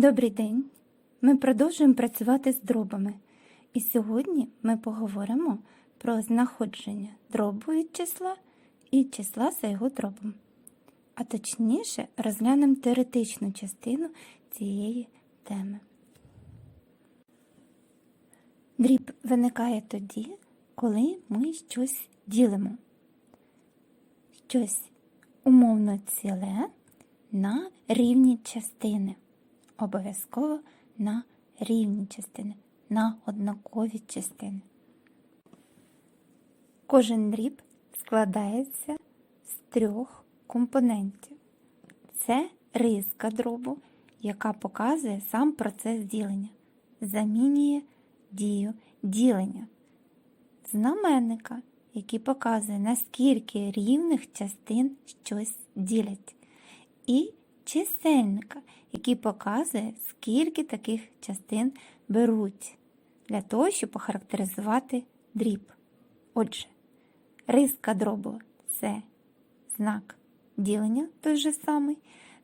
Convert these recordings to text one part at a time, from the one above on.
Добрий день! Ми продовжуємо працювати з дробами. І сьогодні ми поговоримо про знаходження дробу від числа і числа за його дробом. А точніше розглянемо теоретичну частину цієї теми. Дріб виникає тоді, коли ми щось ділимо. Щось умовно ціле на рівні частини. Обов'язково на рівні частини, на однакові частини. Кожен дріб складається з трьох компонентів. Це риска дробу, яка показує сам процес ділення, замінює дію ділення, знаменника, який показує, наскільки рівних частин щось ділять, і чисельника, який показує, скільки таких частин беруть для того, щоб охарактеризувати дріб. Отже, риска дробу це знак ділення той же самий.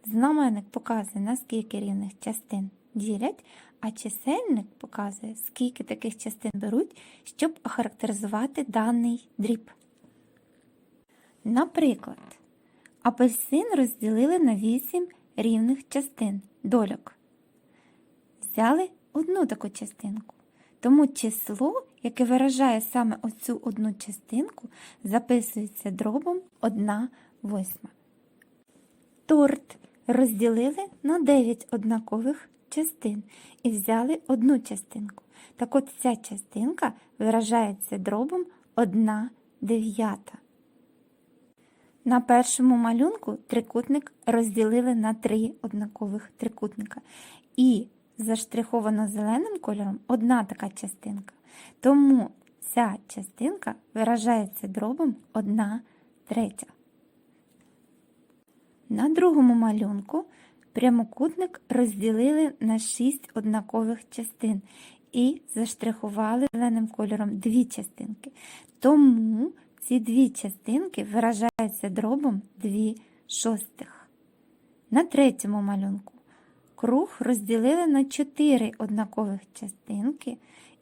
Знаменник показує, наскільки рівних частин ділять, а чисельник показує, скільки таких частин беруть, щоб охарактеризувати даний дріб. Наприклад, апельсин розділили на 8 рівних частин дольок. Взяли одну таку частинку. Тому число, яке виражає саме оцю одну частинку, записується дробом 1 восьма. Торт розділили на 9 однакових частин і взяли одну частинку. Так от ця частинка виражається дробом 1 дев'ята. На першому малюнку трикутник розділили на три однакових трикутника. І заштриховано зеленим кольором одна така частинка. Тому ця частинка виражається дробом 1 третя. На другому малюнку прямокутник розділили на 6 однакових частин і заштрихували зеленим кольором дві частинки. Тому ці дві частинки виражаються дробом 2 шостих. На третьому малюнку круг розділили на 4 однакових частинки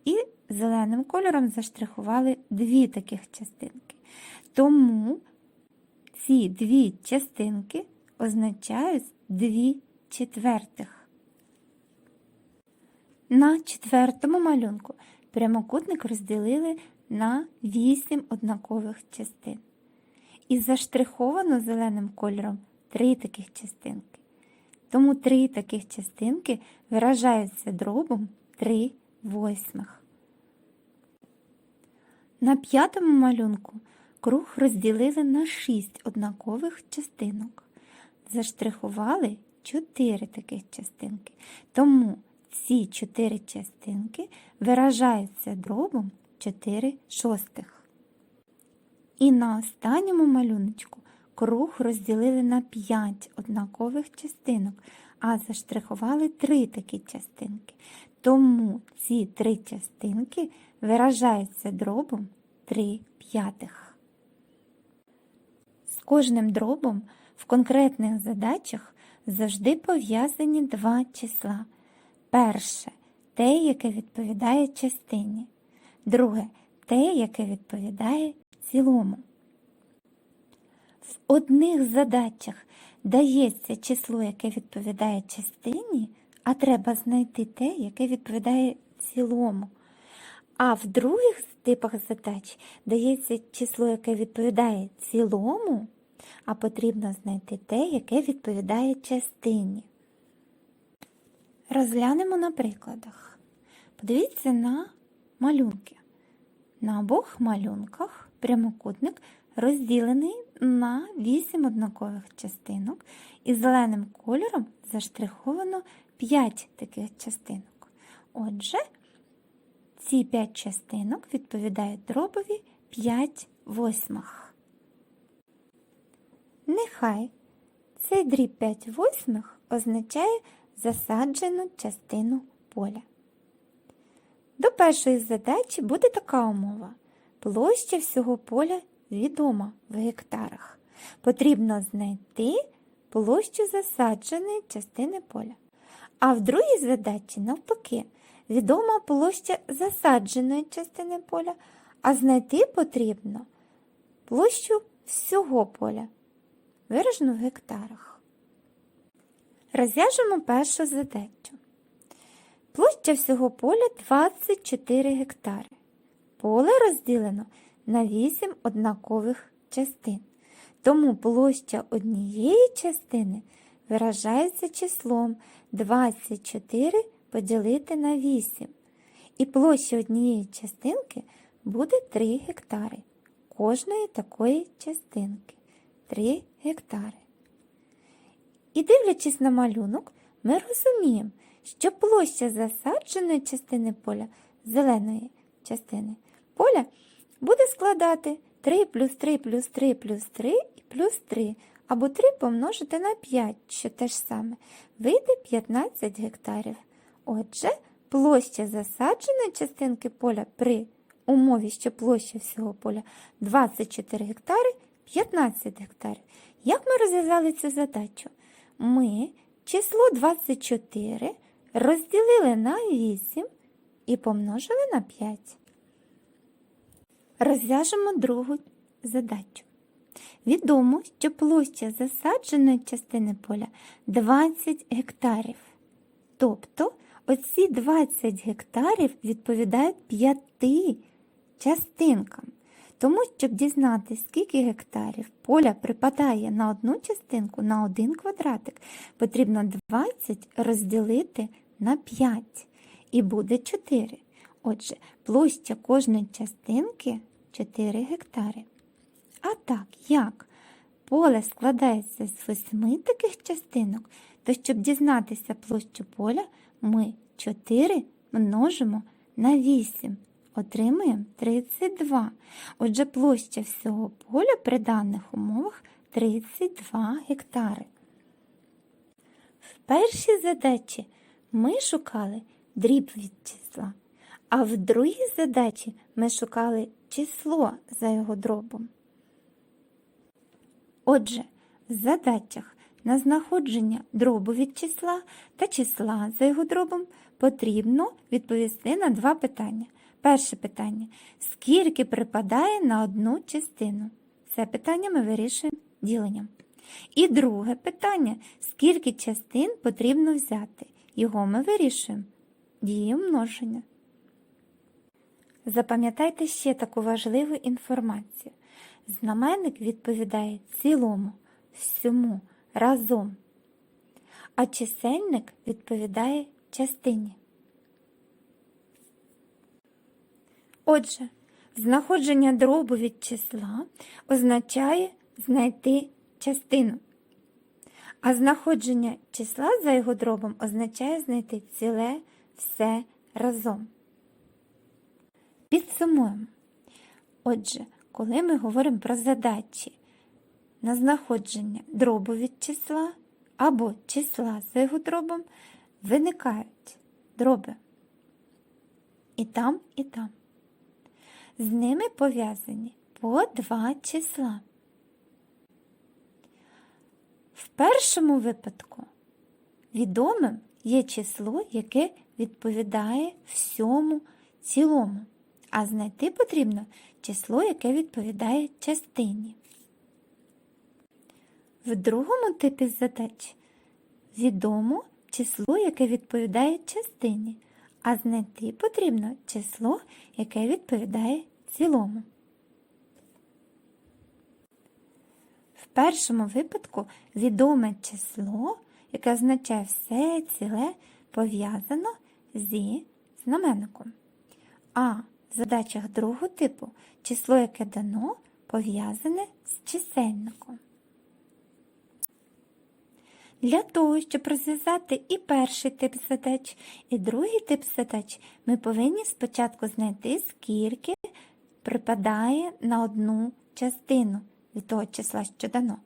і зеленим кольором заштрихували дві таких частинки. Тому ці дві частинки означають 2 четвертих. На четвертому малюнку прямокутник розділили на 8 однакових частин. І заштриховано зеленим кольором три таких частинки. Тому три таких частинки виражаються дробом 3 восьмих. На п'ятому малюнку круг розділили на 6 однакових частинок. Заштрихували 4 таких частинки. Тому ці 4 частинки виражаються дробом 4 шостих. І на останньому малюночку круг розділили на 5 однакових частинок, а заштрихували 3 такі частинки. Тому ці 3 частинки виражаються дробом 3 п'ятих. З кожним дробом в конкретних задачах завжди пов'язані два числа. Перше те, яке відповідає частині. Друге те, яке відповідає цілому. В одних задачах дається число, яке відповідає частині, а треба знайти те, яке відповідає цілому. А в других типах задач дається число, яке відповідає цілому, а потрібно знайти те, яке відповідає частині. Розглянемо на прикладах. Подивіться на малюнки. На обох малюнках прямокутник розділений на 8 однакових частинок, і зеленим кольором заштриховано 5 таких частинок. Отже, ці 5 частинок відповідають дробові 5 восьмих. Нехай цей дріб 5 восьмих означає засаджену частину поля. До першої задачі буде така умова. Площа всього поля відома в гектарах. Потрібно знайти площу засадженої частини поля. А в другій задачі, навпаки, відома площа засадженої частини поля, а знайти потрібно площу всього поля, виражену в гектарах. Розв'яжемо першу задачу. Площа всього поля 24 гектари. Поле розділено на 8 однакових частин. Тому площа однієї частини виражається числом 24 поділити на 8. І площа однієї частинки буде 3 гектари. Кожної такої частинки 3 гектари. І дивлячись на малюнок, ми розуміємо, що площа засадженої частини поля, зеленої частини поля, буде складати 3 плюс 3 плюс 3 плюс 3 і плюс 3, або 3 помножити на 5, що те ж саме, вийде 15 гектарів. Отже, площа засадженої частинки поля при умові, що площа всього поля 24 гектари, 15 гектарів. Як ми розв'язали цю задачу? Ми число 24 розділили на 8 і помножили на 5. Розв'яжемо другу задачу. Відомо, що площа засадженої частини поля 20 гектарів. Тобто оці 20 гектарів відповідають 5 частинкам. Тому, щоб дізнатися, скільки гектарів поля припадає на одну частинку, на один квадратик, потрібно 20 розділити на 5 і буде 4. Отже, площа кожної частинки 4 гектари. А так, як? Поле складається з восьми таких частинок, то щоб дізнатися площу поля, ми 4 множимо на 8. Отримуємо 32. Отже, площа всього поля при даних умовах 32 гектари. В першій задачі ми шукали дріб від числа, а в другій задачі ми шукали число за його дробом. Отже, в задачах на знаходження дробу від числа та числа за його дробом потрібно відповісти на два питання. Перше питання: скільки припадає на одну частину? Це питання ми вирішуємо діленням. І друге питання: скільки частин потрібно взяти? Його ми вирішуємо дією множення. Запам'ятайте ще таку важливу інформацію. Знаменник відповідає цілому, всьому, разом, а чисельник відповідає частині. Отже, знаходження дробу від числа означає знайти частину, а знаходження числа за його дробом означає знайти ціле все разом. Підсумуємо. Отже, коли ми говоримо про задачі на знаходження дробу від числа або числа за його дробом, виникають дроби і там, і там. З ними пов'язані по два числа. В першому випадку відомим є число, яке відповідає всьому цілому, а знайти потрібно число, яке відповідає частині. В другому типі задач відомо число, яке відповідає частині, а знайти потрібно число, яке відповідає цілому. В першому випадку відоме число, яке означає все ціле, пов'язано зі знаменником. А в задачах другого типу число, яке дано, пов'язане з чисельником. Для того, щоб розв'язати і перший тип задач, і другий тип задач, ми повинні спочатку знайти, скільки припадає на одну частину від того числа, що дано.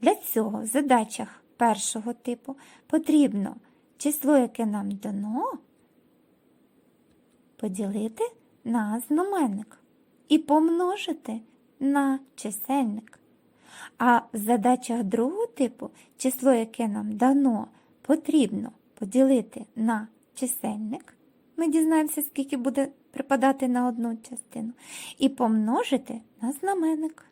Для цього в задачах першого типу потрібно число, яке нам дано, поділити на знаменник і помножити на чисельник. А в задачах другого типу число, яке нам дано, потрібно поділити на чисельник. Ми дізнаємося, скільки буде припадати на одну частину, і помножити на знаменник.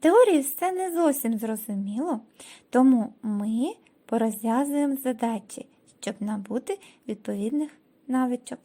Теорії все не зовсім зрозуміло, тому ми порозв'язуємо задачі, щоб набути відповідних навичок.